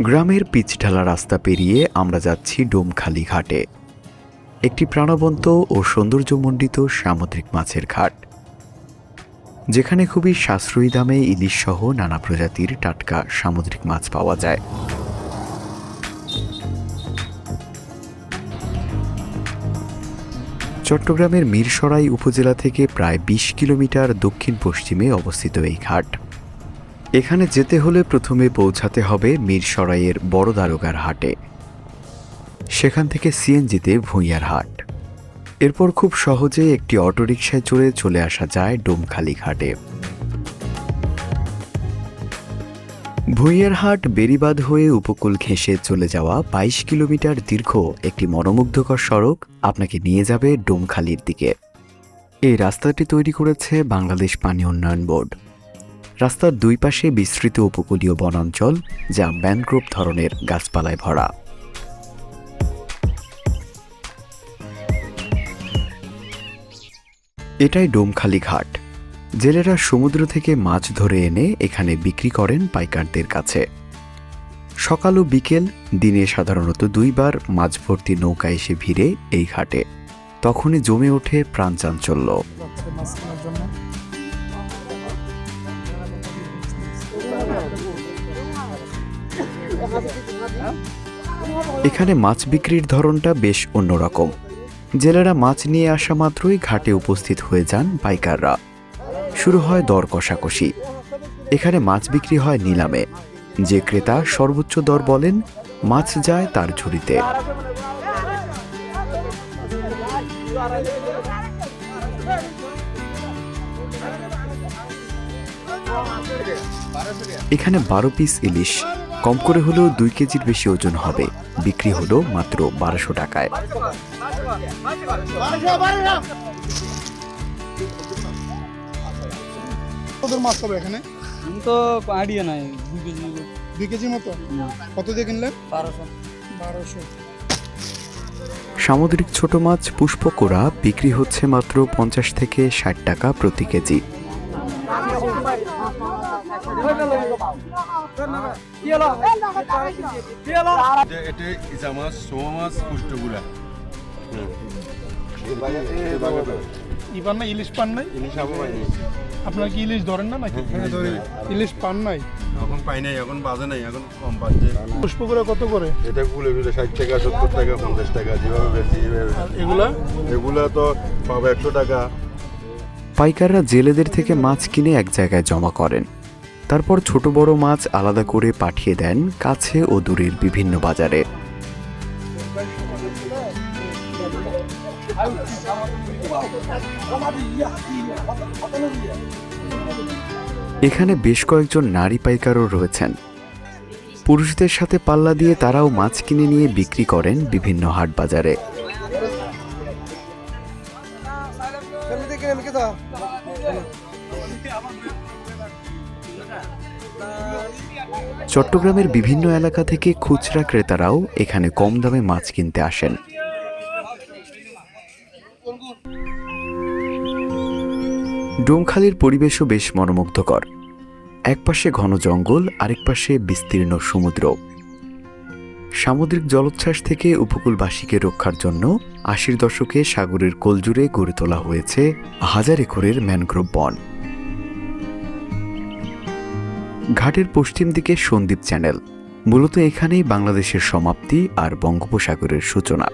গ্রামের পিচঢালা রাস্তা পেরিয়ে আমরা যাচ্ছি ডোমখালি ঘাটে। একটি প্রাণবন্ত ও সৌন্দর্যমণ্ডিত সামুদ্রিক মাছের ঘাট। যেখানে খুবই সাশ্রয়ী দামে ইলিশ সহ নানা প্রজাতির টাটকা সামুদ্রিক মাছ পাওয়া যায়। চট্টগ্রামের মিরসরাই উপজেলা থেকে প্রায় বিশ কিলোমিটার দক্ষিণ পশ্চিমে অবস্থিত এই ঘাট। এখানে যেতে হলে প্রথমে পৌঁছাতে হবে মিরসরাইয়ের বড় দারোগার হাটে। সেখান থেকে সিএনজিতে ভূঁইয়ার হাট। এরপর খুব সহজে একটি অটোরিকশায় চড়ে চলে আসা যায় ডোমখালি ঘাটে। ভূঁইয়ার হাট বেরিবাদ হয়ে উপকূল ঘেঁষে চলে যাওয়া বাইশ কিলোমিটার দীর্ঘ একটি মনোমুগ্ধকর সড়ক আপনাকে নিয়ে যাবে ডোমখালির দিকে। এই রাস্তাটি তৈরি করেছে বাংলাদেশ পানি উন্নয়ন বোর্ড। রাস্তার দুই পাশে বিস্তৃত উপকূলীয় বনাঞ্চল, যা ম্যানগ্রোভ ধরনের গাছপালায় ভরা। এটাই ডোমখালি ঘাট। জেলেরা সমুদ্র থেকে মাছ ধরে এনে এখানে বিক্রি করেন পাইকারদের কাছে। সকাল ও বিকেল দিনে সাধারণত দুইবার মাছ ভর্তি নৌকা এসে ভিড়ে এই ঘাটে। তখনই জমে ওঠে প্রাণচাঞ্চল্য। যাচ্ছে এখানে মাছ বিক্রির ধরনটা বেশ অন্যরকম। জেলেরা মাছ নিয়ে আসা মাত্রই ঘাটে উপস্থিত হয়ে যান পাইকাররা। শুরু হয় দর কষাকষি। এখানে মাছ বিক্রি হয় নিলামে। যে ক্রেতা সর্বোচ্চ দর বলেন, মাছ যায় তার ঝুড়িতে। এখানে বারো পিস ইলিশ কম করে হলেও দুই কেজির বেশি ওজন হবে। বিক্রি হলো মাত্র বারোশো টাকায়। ওদের মাছ পাবে এখানে? তো আইডিয়া নাই দুই কেজি দুই কেজি মতো? কত দিয়ে কিনলেন? বারোশো। বারোশো। সামুদ্রিক ছোট মাছ পুষ্পকোড়া বিক্রি হচ্ছে মাত্র পঞ্চাশ থেকে ষাট টাকা প্রতি কেজি। এটা মাছ সোমা মাছ ইপান না ইলিশ পান নাই ইলিশ আবো পাইনি আপনার কি ইলিশ ধরেন না নাকি? হ্যাঁ, ইলিশ পান নাই? এখন পাই নাই এখন বাজে নাই এখন কম পাচ্ছে পুষ্পগুলো কত করে? এটা গুলে গুলে ষাট টাকা সত্তর টাকা পঞ্চাশ টাকা যেভাবে বেশি এগুলা? এগুলা তো পাবো একশো টাকা। পাইকাররা জেলেদের থেকে মাছ কিনে এক জায়গায় জমা করেন। তারপর ছোট বড় মাছ আলাদা করে পাঠিয়ে দেন কাছে ও দূরের বিভিন্ন বাজারে। এখানে বেশ কয়েকজন নারী পাইকারও রয়েছেন। পুরুষদের সাথে পাল্লা দিয়ে তারাও মাছ কিনে নিয়ে বিক্রি করেন বিভিন্ন হাট বাজারে। চট্টগ্রামের বিভিন্ন এলাকা থেকে খুচরা ক্রেতারাও এখানে কম দামে মাছ কিনতে আসেন। ডোমখালির পরিবেশও বেশ মনোমুগ্ধকর। একপাশে ঘন জঙ্গল, আরেক পাশে বিস্তীর্ণ সমুদ্র। সামুদ্রিক জলোচ্ছ্বাস থেকে উপকূলবাসীকে রক্ষার জন্য আশির দশকে সাগরের কোলজুড়ে গড়ে তোলা হয়েছে হাজার একরের ম্যানগ্রোভ বন। ঘাটের পশ্চিম দিকে সন্দীপ চ্যানেল মূলত এখানেই বাংলাদেশের সমাপ্তি আর বঙ্গোপসাগরের সূচনা।